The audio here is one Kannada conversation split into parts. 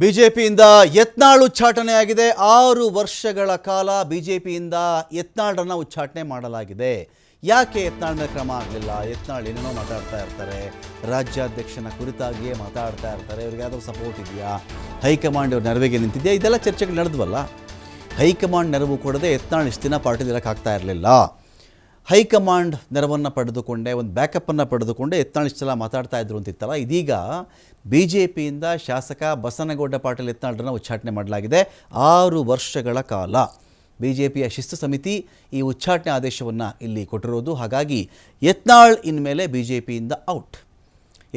ಬಿಜೆಪಿಯಿಂದ ಯತ್ನಾಳ್ ಉಚ್ಚಾಟನೆಯಾಗಿದೆ. ಆರು ವರ್ಷಗಳ ಕಾಲ ಬಿಜೆಪಿಯಿಂದ ಯತ್ನಾಳ್ರನ್ನ ಉಚ್ಚಾಟನೆ ಮಾಡಲಾಗಿದೆ. ಯಾಕೆ ಯತ್ನಾಳ್ ಕ್ರಮ ಆಗಲಿಲ್ಲ? ಯತ್ನಾಳ್ ಏನೇನೋ ಮಾತಾಡ್ತಾ ಇರ್ತಾರೆ. ರಾಜ್ಯಾಧ್ಯಕ್ಷನ ಕುರಿತಾಗಿಯೇ ಮಾತಾಡ್ತಾ ಇರ್ತಾರೆ. ಇವ್ರಿಗೆ ಸಪೋರ್ಟ್ ಇದೆಯಾ? ಹೈಕಮಾಂಡ್ ಇವ್ರ ನೆರವಿಗೆ ನಿಂತಿದೆಯಾ? ಇದೆಲ್ಲ ಚರ್ಚೆಗಳು ನಡೆದ್ವಲ್ಲ? ಹೈಕಮಾಂಡ್ ನೆರವು ಕೊಡದೆ ಯತ್ನಾಳ್ ಇಷ್ಟು ದಿನ ಪಾರ್ಟಿಲಿ ಇರೋಕ್ಕಾಗ್ತಾ ಇರಲಿಲ್ಲ. ಹೈಕಮಾಂಡ್ ನೆರವನ್ನು ಪಡೆದುಕೊಂಡೆ, ಒಂದು ಬ್ಯಾಕಪ್ಪನ್ನು ಪಡೆದುಕೊಂಡೆ ಎತ್ನಾಳಿಷ್ಟೆಲ್ಲ ಮಾತಾಡ್ತಾ ಇದ್ರು ಅಂತಿತ್ತಲ್ಲ, ಇದೀಗ ಬಿ ಜೆ ಪಿಯಿಂದ ಶಾಸಕ ಬಸನಗೌಡ ಪಾಟೀಲ್ ಎತ್ನಾಳರನ್ನು ಉಚ್ಚಾಟನೆ ಮಾಡಲಾಗಿದೆ. ಆರು ವರ್ಷಗಳ ಕಾಲ ಬಿ ಜೆ ಪಿಯ ಶಿಸ್ತು ಸಮಿತಿ ಈ ಉಚ್ಚಾಟನೆ ಆದೇಶವನ್ನು ಇಲ್ಲಿ ಕೊಟ್ಟಿರೋದು. ಹಾಗಾಗಿ ಯತ್ನಾಳ್ ಇನ್ಮೇಲೆ ಬಿ ಜೆ ಪಿಯಿಂದ ಔಟ್.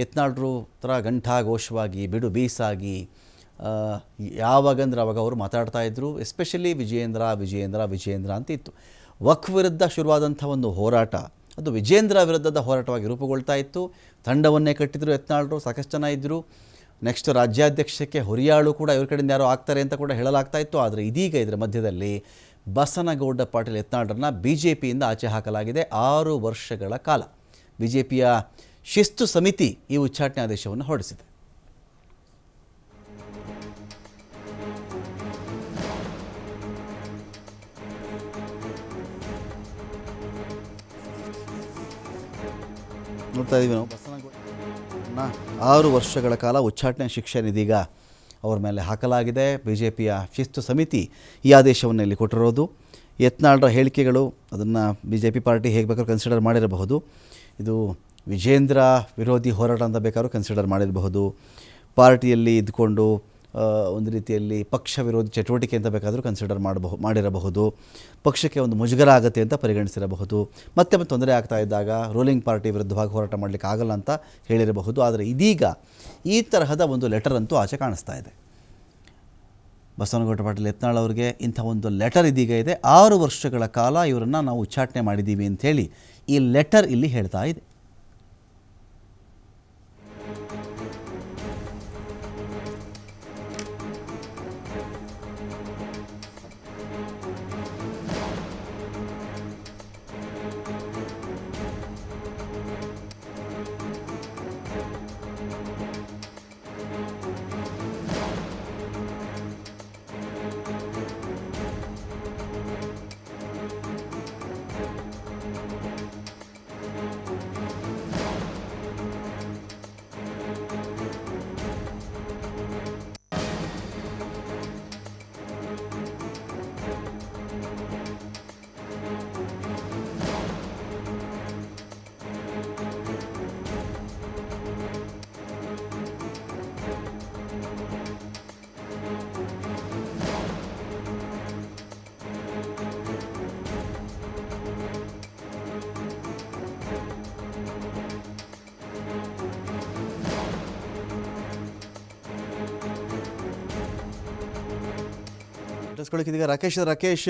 ಯತ್ನಾಳ್ರು ಥರ ಘಂಟಾಘೋಷವಾಗಿ ಬಿಡು, ಬೀಸಾಗಿ ಯಾವಾಗಂದ್ರೆ ಅವಾಗ ಅವರು ಮಾತಾಡ್ತಾ ಇದ್ದರು ಎಸ್ಪೆಷಲಿ ವಿಜಯೇಂದ್ರ ವಿಜಯೇಂದ್ರ ವಿಜಯೇಂದ್ರ ಅಂತ ಇತ್ತು ವಕ್ ವಿರುದ್ಧ ಶುರುವಾದಂಥ ಒಂದು ಹೋರಾಟ. ಅದು ವಿಜೇಂದ್ರ ವಿರುದ್ಧದ ಹೋರಾಟವಾಗಿ ರೂಪುಗೊಳ್ತಾ ಇತ್ತು. ತಂಡವನ್ನೇ ಕಟ್ಟಿದ್ರು ಯತ್ನಾಳ್ರು, ಸಾಕಷ್ಟು ಜನ ಇದ್ದರು ನೆಕ್ಸ್ಟ್ ರಾಜ್ಯಾಧ್ಯಕ್ಷಕ್ಕೆ ಹುರಿಯಾಳು ಕೂಡ ಇವ್ರ ಕಡೆಯಿಂದ ಯಾರೋ ಆಗ್ತಾರೆ ಅಂತ ಕೂಡ ಹೇಳಲಾಗ್ತಾ ಇತ್ತು. ಆದರೆ ಇದೀಗ ಇದರ ಮಧ್ಯದಲ್ಲಿ ಬಸನಗೌಡ ಪಾಟೀಲ್ ಯತ್ನಾಳ್ರನ್ನ ಬಿ ಜೆ ಪಿಯಿಂದ ಆಚೆ ಹಾಕಲಾಗಿದೆ ಆರು ವರ್ಷಗಳ ಕಾಲ. ಬಿ ಜೆ ಪಿಯ ಶಿಸ್ತು ಸಮಿತಿ ಈ ಉಚ್ಚಾಟನೆ ಆದೇಶವನ್ನು ಹೊರಡಿಸಿದೆ. ನೋಡ್ತಾ ಇದ್ದೀವಿ ನಾವು. ಆರು ವರ್ಷಗಳ ಕಾಲ ಉಚ್ಚಾಟನೆ ಶಿಕ್ಷೆ ಇದೀಗ ಅವರ ಮೇಲೆ ಹಾಕಲಾಗಿದೆ. ಬಿ ಜೆ ಪಿಯ ಶಿಸ್ತು ಸಮಿತಿ ಈ ಆದೇಶವನ್ನು ಇಲ್ಲಿ ಕೊಟ್ಟಿರೋದು. ಯತ್ನಾಳ್ರ ಹೇಳಿಕೆಗಳು ಅದನ್ನು ಬಿ ಜೆ ಪಿ ಪಾರ್ಟಿ ಹೇಗೆ ಬೇಕಾದ್ರೂ ಕನ್ಸಿಡರ್ ಮಾಡಿರಬಹುದು. ಇದು ವಿಜೇಂದ್ರ ವಿರೋಧಿ ಹೋರಾಟ ಅಂತ ಬೇಕಾದ್ರೂ ಕನ್ಸಿಡರ್ ಮಾಡಿರಬಹುದು. ಪಾರ್ಟಿಯಲ್ಲಿ ಇದ್ಕೊಂಡು ಒಂದು ರೀತಿಯಲ್ಲಿ ಪಕ್ಷ ವಿರೋಧಿ ಚಟುವಟಿಕೆ ಅಂತ ಬೇಕಾದರೂ ಕನ್ಸಿಡರ್ ಮಾಡಬಹು ಮಾಡಿರಬಹುದು. ಪಕ್ಷಕ್ಕೆ ಒಂದು ಮುಜುಗರ ಆಗುತ್ತೆ ಅಂತ ಪರಿಗಣಿಸಿರಬಹುದು. ಮತ್ತೆ ಮತ್ತೆ ತೊಂದರೆ ಆಗ್ತಾ ಇದ್ದಾಗ ರೂಲಿಂಗ್ ಪಾರ್ಟಿ ವಿರುದ್ಧವಾಗಿ ಹೋರಾಟ ಮಾಡಲಿಕ್ಕೆ ಆಗಲ್ಲ ಅಂತ ಹೇಳಿರಬಹುದು. ಆದರೆ ಇದೀಗ ಈ ತರಹದ ಒಂದು ಲೆಟರ್ ಅಂತೂ ಆಚೆ ಕಾಣಿಸ್ತಾ ಇದೆ. ಬಸವನಗೌಡ ಪಾಟೀಲ್ ಯತ್ನಾಳ್ ಅವರಿಗೆ ಇಂಥ ಒಂದು ಲೆಟರ್ ಇದೀಗ ಇದೆ. ಆರು ವರ್ಷಗಳ ಕಾಲ ಇವರನ್ನು ನಾವು ಉಚ್ಚಾಟನೆ ಮಾಡಿದ್ದೀವಿ ಅಂಥೇಳಿ ಈ ಲೆಟರ್ ಇಲ್ಲಿ ಹೇಳ್ತಾ ಇದೆ. ಇದೀಗ ರಾಕೇಶ್ ರಾಕೇಶ್,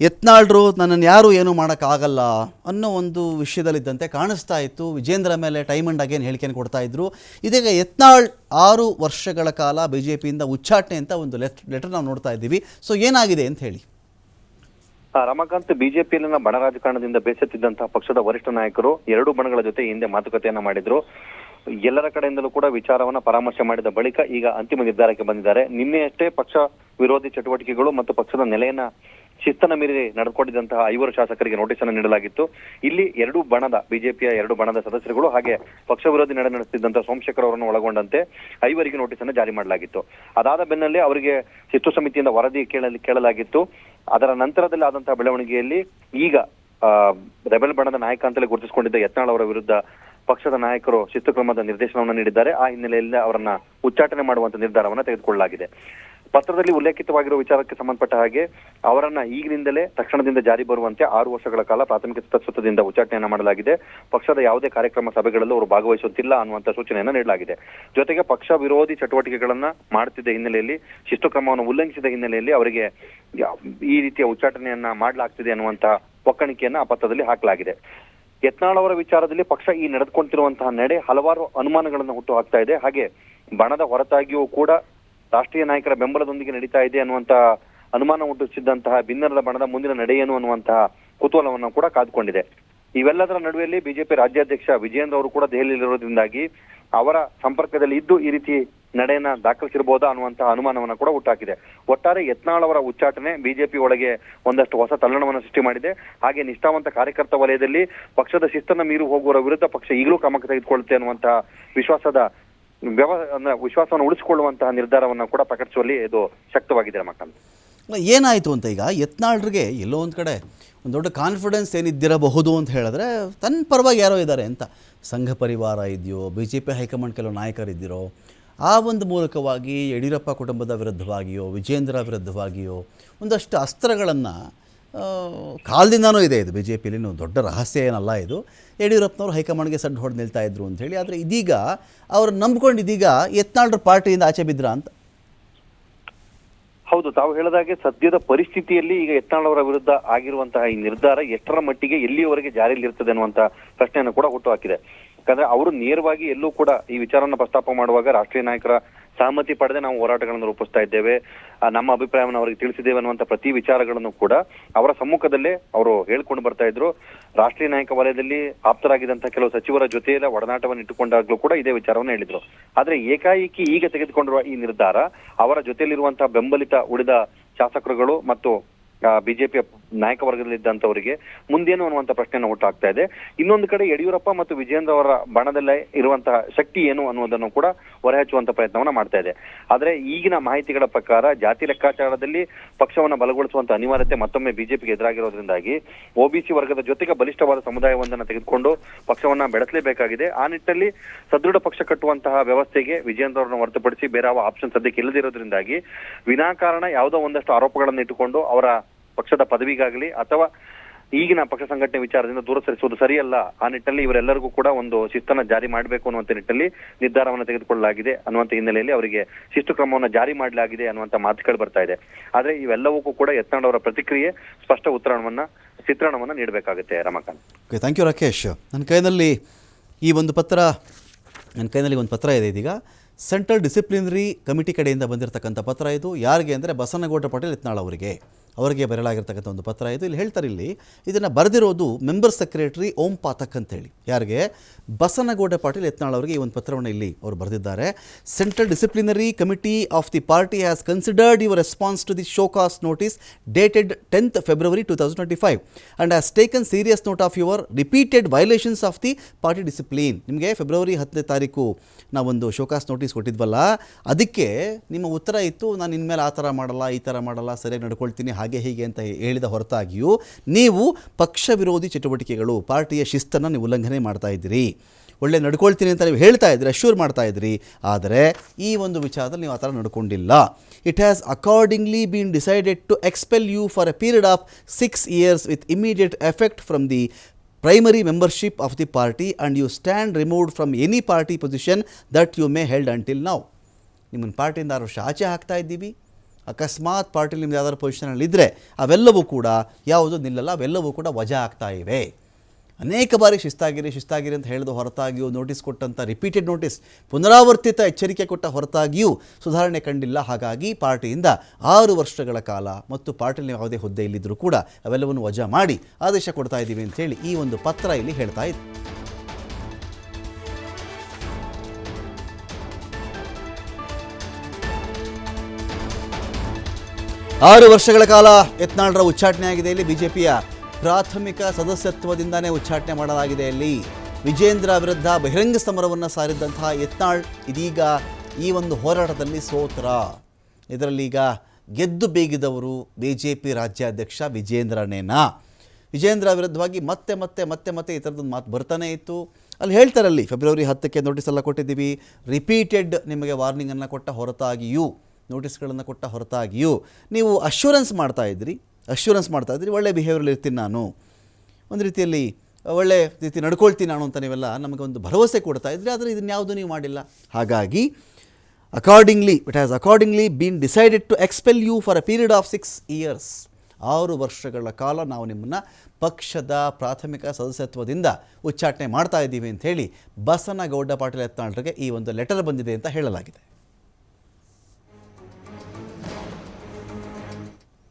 ಯತ್ನಾಳ್ರು ನನ್ನನ್ನು ಯಾರೂ ಏನೂ ಮಾಡೋಕ್ಕಾಗಲ್ಲ ಅನ್ನೋ ಒಂದು ವಿಷಯದಲ್ಲಿದ್ದಂತೆ ಕಾಣಿಸ್ತಾ ಇತ್ತು. ವಿಜೇಂದ್ರ ಮೇಲೆ ಟೈಮ್ ಅಂಡ್ ಅಗೇನ್ ಹೇಳಿಕೆಯನ್ನು ಕೊಡ್ತಾ ಇದ್ರು. ಇದೀಗ ಯತ್ನಾಳ್ ಆರು ವರ್ಷಗಳ ಕಾಲ ಬಿ ಜೆ ಪಿಯಿಂದ ಉಚ್ಚಾಟನೆ ಅಂತ ಒಂದು ಲೆಟ್, ಲೆಟರ್ ನಾವು ನೋಡ್ತಾ ಇದ್ದೀವಿ. ಸೊ ಏನಾಗಿದೆ ಅಂತ ಹೇಳಿ. ರಮಾಕಾಂತ್ ಬಿಜೆಪಿಯಲ್ಲಿನ ಬಣ ರಾಜಕಾರಣದಿಂದ ಬೇಸತ್ತಿದ್ದಂತಹ ಪಕ್ಷದ ವರಿಷ್ಠ ನಾಯಕರು ಎರಡು ಬಣಗಳ ಜೊತೆ ಹಿಂದೆ ಮಾತುಕತೆಯನ್ನ ಮಾಡಿದ್ರು. ಎಲ್ಲರ ಕಡೆಯಿಂದಲೂ ಕೂಡ ವಿಚಾರವನ್ನ ಪರಾಮರ್ಶೆ ಮಾಡಿದ ಬಳಿಕ ಈಗ ಅಂತಿಮ ನಿರ್ಧಾರಕ್ಕೆ ಬಂದಿದ್ದಾರೆ. ನಿನ್ನೆಯಷ್ಟೇ ಪಕ್ಷ ವಿರೋಧಿ ಚಟುವಟಿಕೆಗಳು ಮತ್ತು ಪಕ್ಷದ ನೆಲೆಯನ್ನ ಶಿಸ್ತನ ಮೀರಿ ನಡೆದುಕೊಂಡಿದ್ದಂತಹ ಐವರು ಶಾಸಕರಿಗೆ ನೋಟಿಸ್ ಅನ್ನು ನೀಡಲಾಗಿತ್ತು. ಇಲ್ಲಿ ಎರಡು ಬಣದ ಬಿಜೆಪಿಯ ಎರಡು ಬಣದ ಸದಸ್ಯರುಗಳು ಹಾಗೆ ಪಕ್ಷ ವಿರೋಧಿ ನಡೆ ನಡೆಸುತ್ತಿದ್ದಂತಹ ಸೋಮಶೇಖರ್ ಅವರನ್ನು ಒಳಗೊಂಡಂತೆ ಐವರಿಗೆ ನೋಟಿಸ್ ಅನ್ನು ಜಾರಿ ಮಾಡಲಾಗಿತ್ತು. ಅದಾದ ಬೆನ್ನಲ್ಲೇ ಅವರಿಗೆ ಶಿಸ್ತು ಸಮಿತಿಯಿಂದ ವರದಿ ಕೇಳಲಿ, ಕೇಳಲಾಗಿತ್ತು. ಅದರ ನಂತರದಲ್ಲಿ ಆದಂತಹ ಬೆಳವಣಿಗೆಯಲ್ಲಿ ಈಗ ರೆಬೆಲ್ ಬಣದ ನಾಯಕ ಅಂತಲೇ ಗುರುತಿಸಿಕೊಂಡಿದ್ದ ಯತ್ನಾಳ್ ಅವರ ವಿರುದ್ಧ ಪಕ್ಷದ ನಾಯಕರು ಶಿಸ್ತು ಕ್ರಮದ ನಿರ್ದೇಶನವನ್ನು ನೀಡಿದ್ದಾರೆ. ಆ ಹಿನ್ನೆಲೆಯಲ್ಲಿ ಅವರನ್ನ ಉಚ್ಚಾಟನೆ ಮಾಡುವಂತ ನಿರ್ಧಾರವನ್ನು ತೆಗೆದುಕೊಳ್ಳಲಾಗಿದೆ. ಪತ್ರದಲ್ಲಿ ಉಲ್ಲೇಖಿತವಾಗಿರುವ ವಿಚಾರಕ್ಕೆ ಸಂಬಂಧಪಟ್ಟ ಹಾಗೆ ಅವರನ್ನ ಈಗಿನಿಂದಲೇ ತಕ್ಷಣದಿಂದ ಜಾರಿ ಬರುವಂತೆ ಆರು ವರ್ಷಗಳ ಕಾಲ ಪ್ರಾಥಮಿಕ ತತ್ವದಿಂದ ಉಚ್ಚಾಟನೆಯನ್ನು ಮಾಡಲಾಗಿದೆ. ಪಕ್ಷದ ಯಾವುದೇ ಕಾರ್ಯಕ್ರಮ ಸಭೆಗಳಲ್ಲೂ ಅವರು ಭಾಗವಹಿಸುತ್ತಿಲ್ಲ ಅನ್ನುವಂತ ಸೂಚನೆಯನ್ನ ನೀಡಲಾಗಿದೆ. ಜೊತೆಗೆ ಪಕ್ಷ ವಿರೋಧಿ ಚಟುವಟಿಕೆಗಳನ್ನ ಮಾಡುತ್ತಿದ್ದ ಹಿನ್ನೆಲೆಯಲ್ಲಿ ಶಿಸ್ತು ಕ್ರಮವನ್ನು ಉಲ್ಲಂಘಿಸಿದ ಹಿನ್ನೆಲೆಯಲ್ಲಿ ಅವರಿಗೆ ಈ ರೀತಿಯ ಉಚ್ಚಾಟನೆಯನ್ನ ಮಾಡಲಾಗ್ತಿದೆ ಅನ್ನುವಂತಹ ಒಕ್ಕಣಿಕೆಯನ್ನ ಆ ಪತ್ರದಲ್ಲಿ ಹಾಕಲಾಗಿದೆ. ಯತ್ನಾಳ್ ಅವರ ವಿಚಾರದಲ್ಲಿ ಪಕ್ಷ ಈ ನಡೆದುಕೊಂತಿರುವಂತಹ ನಡೆ ಹಲವಾರು ಅನುಮಾನಗಳನ್ನು ಹುಟ್ಟು ಹಾಕ್ತಾ ಇದೆ. ಹಾಗೆ ಬಣದ ಹೊರತಾಗಿಯೂ ಕೂಡ ರಾಷ್ಟ್ರೀಯ ನಾಯಕರ ಬೆಂಬಲದೊಂದಿಗೆ ನಡೀತಾ ಇದೆ ಅನ್ನುವಂತಹ ಅನುಮಾನ ಹುಟ್ಟಿಸಿದ್ದಂತಹ ಭಿನ್ನರದ ಬಣದ ಮುಂದಿನ ನಡೆ ಏನು ಅನ್ನುವಂತಹ ಕುತೂಹಲವನ್ನು ಕೂಡ ಕಾದುಕೊಂಡಿದೆ. ಇವೆಲ್ಲದರ ನಡುವೆಯಲ್ಲಿ ಬಿಜೆಪಿ ರಾಜ್ಯಾಧ್ಯಕ್ಷ ವಿಜಯೇಂದ್ರ ಅವರು ಕೂಡ ದೆಹಲಿಯಲ್ಲಿರೋದ್ರಿಂದಾಗಿ ಅವರ ಸಂಪರ್ಕದಲ್ಲಿ ಇದ್ದು ಈ ರೀತಿ ನಡೆಯನ್ನ ದಾಖಲಿಸಿರ್ಬೋದಾ ಅನ್ನುವಂತಹ ಅನುಮಾನವನ್ನ ಕೂಡ ಹುಟ್ಟಾಕಿದೆ. ಒಟ್ಟಾರೆ ಯತ್ನಾಳ್ ಅವರ ಉಚ್ಚಾಟನೆ ಬಿಜೆಪಿ ಒಳಗೆ ಒಂದಷ್ಟು ಹೊಸ ತಲ್ಲಣವನ್ನು ಸೃಷ್ಟಿ ಮಾಡಿದೆ. ಹಾಗೆ ನಿಷ್ಠಾವಂತ ಕಾರ್ಯಕರ್ತ ವಲಯದಲ್ಲಿ ಪಕ್ಷದ ಶಿಸ್ತನ್ನು ಮೀರು ಹೋಗುವವರ ವಿರುದ್ಧ ಪಕ್ಷ ಈಗಲೂ ಕ್ರಮ ತೆಗೆದುಕೊಳ್ಳುತ್ತೆ ಅನ್ನುವಂತಹ ವಿಶ್ವಾಸದ ವ್ಯವ ವಿಶ್ವಾಸವನ್ನು ಉಳಿಸಿಕೊಳ್ಳುವಂತಹ ನಿರ್ಧಾರವನ್ನು ಕೂಡ ಪ್ರಕಟಿಸುವಲ್ಲಿ ಇದು ಶಕ್ತವಾಗಿದೆ ರಮಕಾಂತ್ ಏನಾಯಿತು ಅಂತ ಈಗ ಯತ್ನಾಳ್ರಿಗೆ ಎಲ್ಲೋ ಒಂದು ಕಡೆ ಒಂದು ದೊಡ್ಡ ಕಾನ್ಫಿಡೆನ್ಸ್ ಏನಿದ್ದಿರಬಹುದು ಅಂತ ಹೇಳಿದ್ರೆ ತನ್ನ ಪರವಾಗಿ ಯಾರೋ ಇದ್ದಾರೆ ಅಂತ. ಸಂಘ ಪರಿವಾರ ಇದೆಯೋ ಬಿ ಜೆ ಪಿ ಹೈಕಮಾಂಡ್ ಕೆಲವು ನಾಯಕರಿದ್ದಿರೋ ಆ ಒಂದು ಮೂಲಕವಾಗಿ ಯಡಿಯೂರಪ್ಪ ಕುಟುಂಬದ ವಿರುದ್ಧವಾಗಿಯೋ ವಿಜೇಂದ್ರ ವಿರುದ್ಧವಾಗಿಯೋ ಒಂದಷ್ಟು ಅಸ್ತ್ರಗಳನ್ನು ಕಾಲದಿಂದನೂ ಇದೆ ಇದು. ಬಿ ಜೆ ಪಿಲಿ ದೊಡ್ಡ ರಹಸ್ಯ ಏನಲ್ಲ ಇದು. ಯಡಿಯೂರಪ್ಪನವರು ಹೈಕಮಾಂಡ್ಗೆ ಸಡ್ಡು ಹೊಡೆದು ನಿಲ್ತಾ ಇದ್ರು ಅಂತ ಹೇಳಿ, ಆದರೆ ಇದೀಗ ಅವ್ರು ನಂಬ್ಕೊಂಡು ಇದೀಗ ಯತ್ನಾಳ್ರ ಪಾರ್ಟಿಯಿಂದ ಆಚೆ ಬಿದ್ರ ಅಂತ? ಹೌದು, ತಾವು ಹೇಳಿದಾಗೆ ಸದ್ಯದ ಪರಿಸ್ಥಿತಿಯಲ್ಲಿ ಈಗ ಎತ್ನಾಳವರ ವಿರುದ್ಧ ಆಗಿರುವಂತಹ ಈ ನಿರ್ಧಾರ ಎಷ್ಟರ ಮಟ್ಟಿಗೆ ಎಲ್ಲಿಯವರೆಗೆ ಜಾರಿಯಲ್ಲಿ ಇರ್ತದೆ ಅನ್ನುವಂತ ಪ್ರಶ್ನೆಯನ್ನು ಕೂಡ ಹುಟ್ಟುಹಾಕಿದೆ ಯಾಕಂದ್ರೆ ಅವರು ನೇರವಾಗಿ ಎಲ್ಲೂ ಕೂಡ ಈ ವಿಚಾರವನ್ನು ಪ್ರಸ್ತಾಪ ಮಾಡುವಾಗ ರಾಷ್ಟ್ರೀಯ ನಾಯಕರ ಸಹಮತಿ ಪಡೆದೇ ನಾವು ಹೋರಾಟಗಳನ್ನು ರೂಪಿಸ್ತಾ ಇದ್ದೇವೆ. ನಮ್ಮ ಅಭಿಪ್ರಾಯವನ್ನು ಅವರಿಗೆ ತಿಳಿಸಿದ್ದೇವೆ ಅನ್ನುವಂಥ ಪ್ರತಿ ವಿಚಾರಗಳನ್ನು ಕೂಡ ಅವರ ಸಮ್ಮುಖದಲ್ಲೇ ಅವರು ಹೇಳ್ಕೊಂಡು ಬರ್ತಾ ಇದ್ರು. ರಾಷ್ಟ್ರೀಯ ನಾಯಕ ವಲಯದಲ್ಲಿ ಆಪ್ತರಾಗಿದ್ದಂತಹ ಕೆಲವು ಸಚಿವರ ಜೊತೆಯಲ್ಲ ಒಡನಾಟವನ್ನು ಇಟ್ಟುಕೊಂಡಾಗ್ಲೂ ಕೂಡ ಇದೇ ವಿಚಾರವನ್ನು ಹೇಳಿದ್ರು. ಆದ್ರೆ ಏಕಾಏಕಿ ಈಗ ತೆಗೆದುಕೊಂಡಿರುವ ಈ ನಿರ್ಧಾರ ಅವರ ಜೊತೆಯಲ್ಲಿರುವಂತಹ ಬೆಂಬಲಿತ ಉಳಿದ ಶಾಸಕರುಗಳು ಮತ್ತು ಬಿಜೆಪಿಯ ನಾಯಕ ವರ್ಗದಲ್ಲಿದ್ದಂಥವರಿಗೆ ಮುಂದೇನು ಅನ್ನುವಂತ ಪ್ರಶ್ನೆಯನ್ನು ಹುಟ್ಟಾಗ್ತಾ ಇದೆ. ಇನ್ನೊಂದು ಕಡೆ ಯಡಿಯೂರಪ್ಪ ಮತ್ತು ವಿಜೇಂದ್ರ ಅವರ ಬಣದಲ್ಲೇ ಇರುವಂತಹ ಶಕ್ತಿ ಏನು ಅನ್ನುವುದನ್ನು ಕೂಡ ಹೊರಹಚ್ಚುವಂತ ಪ್ರಯತ್ನವನ್ನ ಮಾಡ್ತಾ ಇದೆ. ಆದ್ರೆ ಈಗಿನ ಮಾಹಿತಿಗಳ ಪ್ರಕಾರ ಜಾತಿ ಲೆಕ್ಕಾಚಾರದಲ್ಲಿ ಪಕ್ಷವನ್ನು ಬಲಗೊಳಿಸುವಂತ ಅನಿವಾರ್ಯತೆ ಮತ್ತೊಮ್ಮೆ ಬಿಜೆಪಿಗೆ ಎದುರಾಗಿರೋದ್ರಿಂದಾಗಿ ಒಬಿಸಿ ವರ್ಗದ ಜೊತೆಗೆ ಬಲಿಷ್ಠವಾದ ಸಮುದಾಯವೊಂದನ್ನು ತೆಗೆದುಕೊಂಡು ಪಕ್ಷವನ್ನ ಬೆಳೆಸಲೇಬೇಕಾಗಿದೆ. ಆ ನಿಟ್ಟಲ್ಲಿ ಸದೃಢ ಪಕ್ಷ ಕಟ್ಟುವಂತಹ ವ್ಯವಸ್ಥೆಗೆ ವಿಜೇಂದ್ರ ಅವರನ್ನು ಹೊರತುಪಡಿಸಿ ಬೇರೆ ಯಾವ ಆಪ್ಷನ್ ಸದ್ಯಕ್ಕೆ ಇಲ್ಲದಿರೋದ್ರಿಂದಾಗಿ ವಿನಾಕಾರಣ ಯಾವುದೋ ಒಂದಷ್ಟು ಆರೋಪಗಳನ್ನು ಇಟ್ಟುಕೊಂಡು ಅವರ ಪಕ್ಷದ ಪದವಿಗಾಗಲಿ ಅಥವಾ ಈಗಿನ ಪಕ್ಷ ಸಂಘಟನೆ ವಿಚಾರದಿಂದ ದೂರ ಸರಿಸುವುದು ಸರಿಯಲ್ಲ, ಆ ನಿಟ್ಟಿನಲ್ಲಿ ಇವರೆಲ್ಲರಿಗೂ ಕೂಡ ಒಂದು ಶಿಸ್ತನ್ನು ಜಾರಿ ಮಾಡಬೇಕು ಅನ್ನುವಂತ ನಿಟ್ಟಿನಲ್ಲಿ ನಿರ್ಧಾರವನ್ನು ತೆಗೆದುಕೊಳ್ಳಲಾಗಿದೆ ಅನ್ನುವಂತ ಹಿನ್ನೆಲೆಯಲ್ಲಿ ಅವರಿಗೆ ಶಿಸ್ತು ಕ್ರಮವನ್ನು ಜಾರಿ ಮಾಡಲಾಗಿದೆ ಅನ್ನುವಂತ ಮಾತುಗಳು ಬರ್ತಾ ಇದೆ. ಆದ್ರೆ ಇವೆಲ್ಲವಕ್ಕೂ ಕೂಡ ಯತ್ನಾಳ್ ಅವರ ಪ್ರತಿಕ್ರಿಯೆ ಸ್ಪಷ್ಟ ಉತ್ತರವನ್ನ ಚಿತ್ರಣವನ್ನ ನೀಡಬೇಕಾಗುತ್ತೆ Ramakant. Okay thank you Rakesh. ನನ್ನ ಕೈನಲ್ಲಿ ಈ ಒಂದು ಪತ್ರ, ನನ್ನ ಕೈನಲ್ಲಿ ಒಂದು ಪತ್ರ ಇದೆ ಇದೀಗ. ಸೆಂಟ್ರಲ್ ಡಿಸಿಪ್ಲಿನರಿ ಕಮಿಟಿ ಕಡೆಯಿಂದ ಬಂದಿರತಕ್ಕಂಥ ಪತ್ರ ಇದು. ಯಾರಿಗೆ ಅಂದರೆ ಬಸನಗೌಡ ಪಾಟೀಲ್ ಯತ್ನಾಳ್ ಅವರಿಗೆ. ಅವರಿಗೆ ಬರೆಯಲಾಗಿರ್ತಕ್ಕಂಥ ಒಂದು ಪತ್ರ ಇದು. ಇಲ್ಲಿ ಹೇಳ್ತಾರೆ ಇಲ್ಲಿ, ಇದನ್ನು ಬರೆದಿರೋದು ಮೆಂಬರ್ ಸೆಕ್ರೆಟರಿ ಓಂ ಪಾತಕ್ ಅಂತೇಳಿ. ಯಾರಿಗೆ? ಬಸನಗೌಡ ಪಾಟೀಲ್ ಯತ್ನಾಳ್ ಅವರಿಗೆ ಈ ಒಂದು ಪತ್ರವನ್ನು ಇಲ್ಲಿ ಅವರು ಬರೆದಿದ್ದಾರೆ. Central disciplinary committee of the party has considered your response to the show cause notice dated tenth February two thousand twenty five and has taken serious note of your repeated violations of the party discipline ನಿಮಗೆ ಫೆಬ್ರವರಿ ಹತ್ತನೇ ತಾರೀಕು ನಾವೊಂದು ಶೋಕಾಸ್ ನೋಟಿಸ್ ಕೊಟ್ಟಿದ್ವಲ್ಲ, ಅದಕ್ಕೆ ನಿಮ್ಮ ಉತ್ತರ ಇತ್ತು, ನಾನು ಇನ್ಮೇಲೆ ಆ ಥರ ಮಾಡಲ್ಲ, ಈ ಥರ ಮಾಡಲ್ಲ, ಸರಿಯಾಗಿ ನಡ್ಕೊಳ್ತೀನಿ ಹೀಗೆ ಅಂತ ಹೇಳಿದ ಹೊರತಾಗಿಯೂ ನೀವು ಪಕ್ಷ ವಿರೋಧಿ ಚಟುವಟಿಕೆಗಳು, ಪಾರ್ಟಿಯ ಶಿಸ್ತನ್ನು ನೀವು ಉಲ್ಲಂಘನೆ ಮಾಡ್ತಾ ಇದ್ದೀರಿ. ಒಳ್ಳೆ ನಡ್ಕೊಳ್ತೀನಿ ಅಂತ ನೀವು ಹೇಳ್ತಾ ಇದ್ರಿ ಅಶ್ಯೂರ್ ಮಾಡ್ತಾ ಇದ್ರಿ ಆದರೆ ಈ ಒಂದು ವಿಚಾರದಲ್ಲಿ ನೀವು ಆ ಥರ ನಡ್ಕೊಂಡಿಲ್ಲ. It has accordingly been decided to expel you for a period of six years with immediate effect from the primary membership of the party and you stand removed from any party position that you may held until now. ನಿಮ್ಮನ್ನು ಪಾರ್ಟಿಯಿಂದ ವರ್ಷ ಆಚೆ ಹಾಕ್ತಾ ಇದ್ದೀವಿ. ಅಕಸ್ಮಾತ್ ಪಾರ್ಟಿಲಿ ನಿಮ್ದು ಯಾವ್ದಾದ್ರು ಪೊಸಿಷನಲ್ಲಿ ಇದ್ದರೆ ಅವೆಲ್ಲವೂ ಕೂಡ ಯಾವುದು ನಿಲ್ಲಲ್ಲ, ಅವೆಲ್ಲವೂ ಕೂಡ ವಜಾ ಆಗ್ತಾ ಇವೆ. ಅನೇಕ ಬಾರಿ ಶಿಸ್ತಾಗಿರಿ ಶಿಸ್ತಾಗಿರಿ ಅಂತ ಹೇಳಿದ ಹೊರತಾಗಿಯೂ ನೋಟಿಸ್ ಕೊಟ್ಟಂಥ ರಿಪೀಟೆಡ್ ನೋಟಿಸ್ ಪುನರಾವರ್ತಿತ ಎಚ್ಚರಿಕೆ ಕೊಟ್ಟ ಹೊರತಾಗಿಯೂ ಸುಧಾರಣೆ ಕಂಡಿಲ್ಲ. ಹಾಗಾಗಿ ಪಾರ್ಟಿಯಿಂದ ಆರು ವರ್ಷಗಳ ಕಾಲ ಮತ್ತು ಪಾರ್ಟಿಲಿ ನೀವು ಯಾವುದೇ ಹುದ್ದೆಯಲ್ಲಿದ್ದರೂ ಕೂಡ ಅವೆಲ್ಲವನ್ನು ವಜಾ ಮಾಡಿ ಆದೇಶ ಕೊಡ್ತಾ ಇದ್ದೀವಿ ಅಂತೇಳಿ ಈ ಒಂದು ಪತ್ರ ಇಲ್ಲಿ ಹೇಳ್ತಾ ಇದೆ ಆರು ವರ್ಷಗಳ ಕಾಲ ಯತ್ನಾಳ್ರ ಉಚ್ಚಾಟನೆ ಆಗಿದೆ. ಇಲ್ಲಿ ಬಿಜೆಪಿಯ ಪ್ರಾಥಮಿಕ ಸದಸ್ಯತ್ವದಿಂದನೇ ಉಚ್ಚಾಟನೆ ಮಾಡಲಾಗಿದೆ. ಇಲ್ಲಿ ವಿಜೇಂದ್ರ ವಿರುದ್ಧ ಬಹಿರಂಗ ಸಮರವನ್ನು ಸಾರಿದ್ದಂತಹ ಯತ್ನಾಳ್ ಇದೀಗ ಈ ಒಂದು ಹೋರಾಟದಲ್ಲಿ ಸೋತ್ರ. ಇದರಲ್ಲಿ ಈಗ ಗೆದ್ದು ಬೇಗಿದವರು ಬಿ ಜೆ ಪಿ ರಾಜ್ಯಾಧ್ಯಕ್ಷ ವಿಜೇಂದ್ರನೇನಾ. ವಿಜೇಂದ್ರ ವಿರುದ್ಧವಾಗಿ ಮತ್ತೆ ಮತ್ತೆ ಮತ್ತೆ ಮತ್ತೆ ಈ ಥರದೊಂದು ಮಾತು ಬರ್ತಾನೆ ಇತ್ತು. ಅಲ್ಲಿ ಹೇಳ್ತಾರಲ್ಲಿ, ಫೆಬ್ರವರಿ ಹತ್ತಕ್ಕೆ ನೋಟಿಸ್ ಎಲ್ಲ ಕೊಟ್ಟಿದ್ದೀವಿ. ರಿಪೀಟೆಡ್ ನಿಮಗೆ ವಾರ್ನಿಂಗನ್ನು ಕೊಟ್ಟ ಹೊರತಾಗಿಯೂ ನೋಟಿಸ್ಗಳನ್ನು ಕೊಟ್ಟ ಹೊರತಾಗಿಯೂ ನೀವು ಅಶ್ಯೂರೆನ್ಸ್ ಮಾಡ್ತಾ ಇದ್ರಿ. ಅಶ್ಯೂರೆನ್ಸ್ ಮಾಡ್ತಾ ಇದ್ರಿ. ಒಳ್ಳೆ ಬಿಹೇವಿಯರಲ್ಲಿ ಇರ್ತೀನಿ ನಾನು. ಒಂದು ರೀತಿಯಲ್ಲಿ ಒಳ್ಳೆ ರೀತಿ ನಡ್ಕೊಳ್ತೀನಿ ನಾನು ಅಂತ ನೀವೆಲ್ಲ ನಮಗೆ ಒಂದು ಭರವಸೆ ಕೊಡ್ತಾ ಇದ್ರಿ. ಆದರೆ ಇದನ್ನ ಯಾವುದು ನೀವು ಮಾಡಿಲ್ಲ. ಹಾಗಾಗಿ accordingly it has accordingly been decided to expel you for a period of six years ಆರು ವರ್ಷಗಳ ಕಾಲ ನಾವು ನಿಮ್ಮನ್ನು ಪಕ್ಷದ ಪ್ರಾಥಮಿಕ ಸದಸ್ಯತ್ವದಿಂದ ಉಚ್ಚಾಟನೆ ಮಾಡ್ತಾ ಇದ್ದೀವಿ ಅಂತ ಹೇಳಿ ಬಸನಗೌಡ ಪಾಟೀಲ್ ಯತ್ನಾಳ್ರಿಗೆ ಈ ಒಂದು ಲೆಟರ್ ಬಂದಿದೆ ಅಂತ ಹೇಳಲಾಗಿದೆ.